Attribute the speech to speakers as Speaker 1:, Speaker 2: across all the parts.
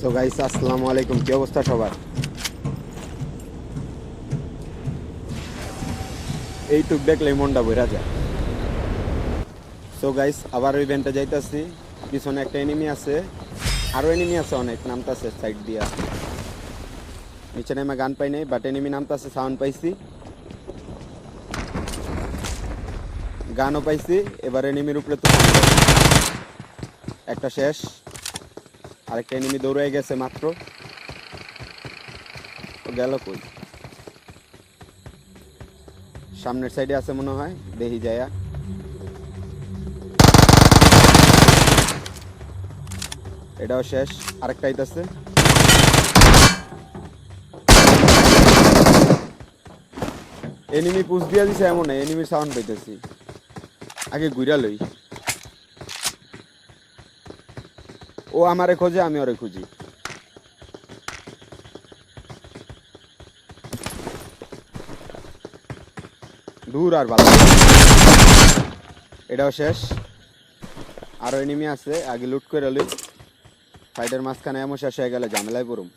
Speaker 1: So guys আসসালামু আলাইকুম কি অবস্থা সবার? এইটুক দেখলে মনটা বইরা যায়। সো গাইস আবার ইভেন্টে যাইতাছি। পিছনে একটা এনিমি আছে। আরও এনিমি আছে অনেক, নামতাছে সাইড দিয়া। নিচে নেমে গান পাই নাই বাট এনিমি নামতাছে সাউন্ড পাইছি। গানও পাইছি, এবার এনিমির উপরে তো একটা শেষ। আরেকটা এনিমি দৌড়ে গেছে মাত্র। গেল কই? সামনের সাইডে আছে মনে হয়, দেহি যায়া। এটাও শেষ, আরেকটা আইতাছে। এনিমি পুষ দিয়া দিছে এমন এনিমির সাউন্ড পাইতেছি। আগে ঘুরা লই। ও আমারে খোঁজে, আমি ওরে খুঁজি। দূর আর ভালো এটাও শেষ। আরও এনিমি আছে, আগে লুট করে লই। ফাইটের মাঝখানে এমন শেষ হয়ে গেলে ঝামেলায় পড়ুম।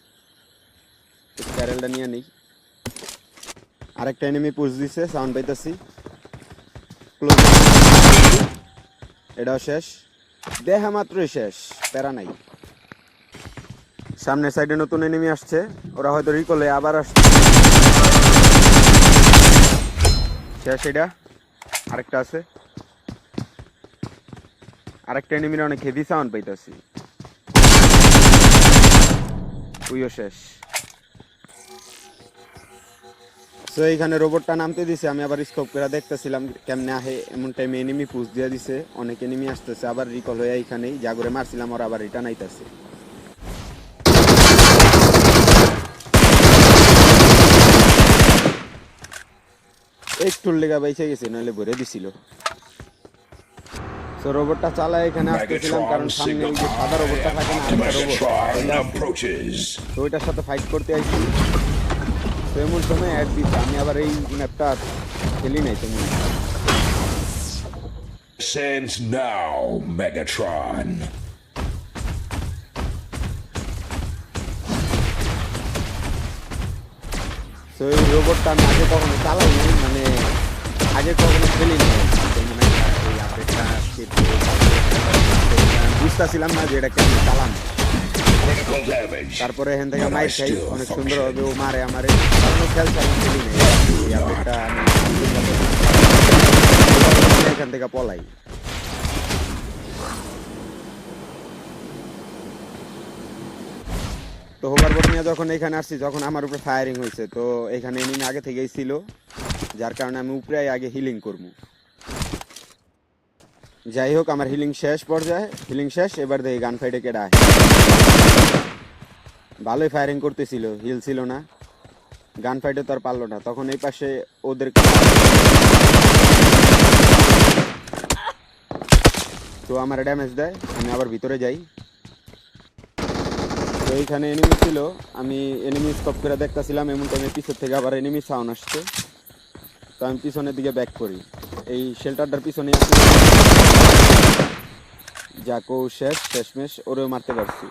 Speaker 1: ক্যারেলটা নিয়ে নেই। আরেকটা এনিমি পুশ দিছে সাউন্ড পাইতেছি। এটাও শেষ। দেখা মাত্রই শেষ, প্যারা নাই। সামনের সাইডে নতুন এনিমি আসছে, ওরা হয়তো রিকলে আবার আসছে। শেষ এটা। আরেকটা আছে। আরেকটা এনিমির অনেক হেভি সাউন্ড পাইতেছি। উইও শেষ। তো এইখানে রোবটটা নামতে দিছে আমি আবার স্কোপ করে দেখতেছিলাম কেমনে আহে এমন টাইমে এনিমি পুষ দিয়ে দিছে অনেক এনিমি আসতেছে আবার রিকল হয়ে এইখানেই জাগরে মারছিলাম ওরা আবার রিটার্ন আইতাছে। একটুর লেগা বাইসে গেছে নইলে ভরে দিছিল। তো রোবটটা চালায় এখানে আসতেছিলাম কারণ সামনে ওই যে সাদা রোবটটা থাকে না রোবট তো ওইটার সাথে ফাইট করতে আইছি। তো এমন সময় অ্যাড দিচ্ছে আমি আবার এই ম্যাপটা খেলি নাই তেমন
Speaker 2: Sends now, Megatron.
Speaker 1: তো এই রোবটটা আমি আগে কখনো চালাই নাই মানে আগে কখনো খেলি নাই তো মানে এই আপডেটটা বুঝতেছিলাম না যে এটা কেমন চালান
Speaker 2: Critical damage.
Speaker 1: তারপরে এখান থেকে মাইক খাই। অনেক
Speaker 2: function.
Speaker 1: সুন্দরভাবে ও মারে আমারে। কারণ খেলছে আমি খেলি নাই। এই আপডেটটা আমি এখান থেকে পলাই। তো হোভারবোর্ড নিয়ে যখন এখানে আসছি যখন আমার উপরে ফায়ারিং হয়েছে তো এখানে এনিমি আগে থেকেই ছিল যার কারণে আমি উপরে আগে হিলিং করব। যাই হোক আমার হিলিং শেষ পর্যায়ে হিলিং শেষ, এবার দেখি গান ফাইটে কেডা। ভালোই ফায়ারিং করতেছিল হিল ছিল না। গান ফাইটে তো আর পারল না, তখন এই পাশে ওদের তো আমার ড্যামেজ দেয়, আমি আবার ভিতরে যাই। তো এইখানে এনিমি ছিল, আমি এনিমি স্টপ করে দেখতেছিলাম, এমন টাইমে পিছন থেকে আবার এনিমি সাউন্ড আসছে। তো আমি পিছনের দিকে ব্যাক করি। এই শেল্টারটার পিছনে যাকো শেষ শেষমেশ ওরেও মারতে পারছি।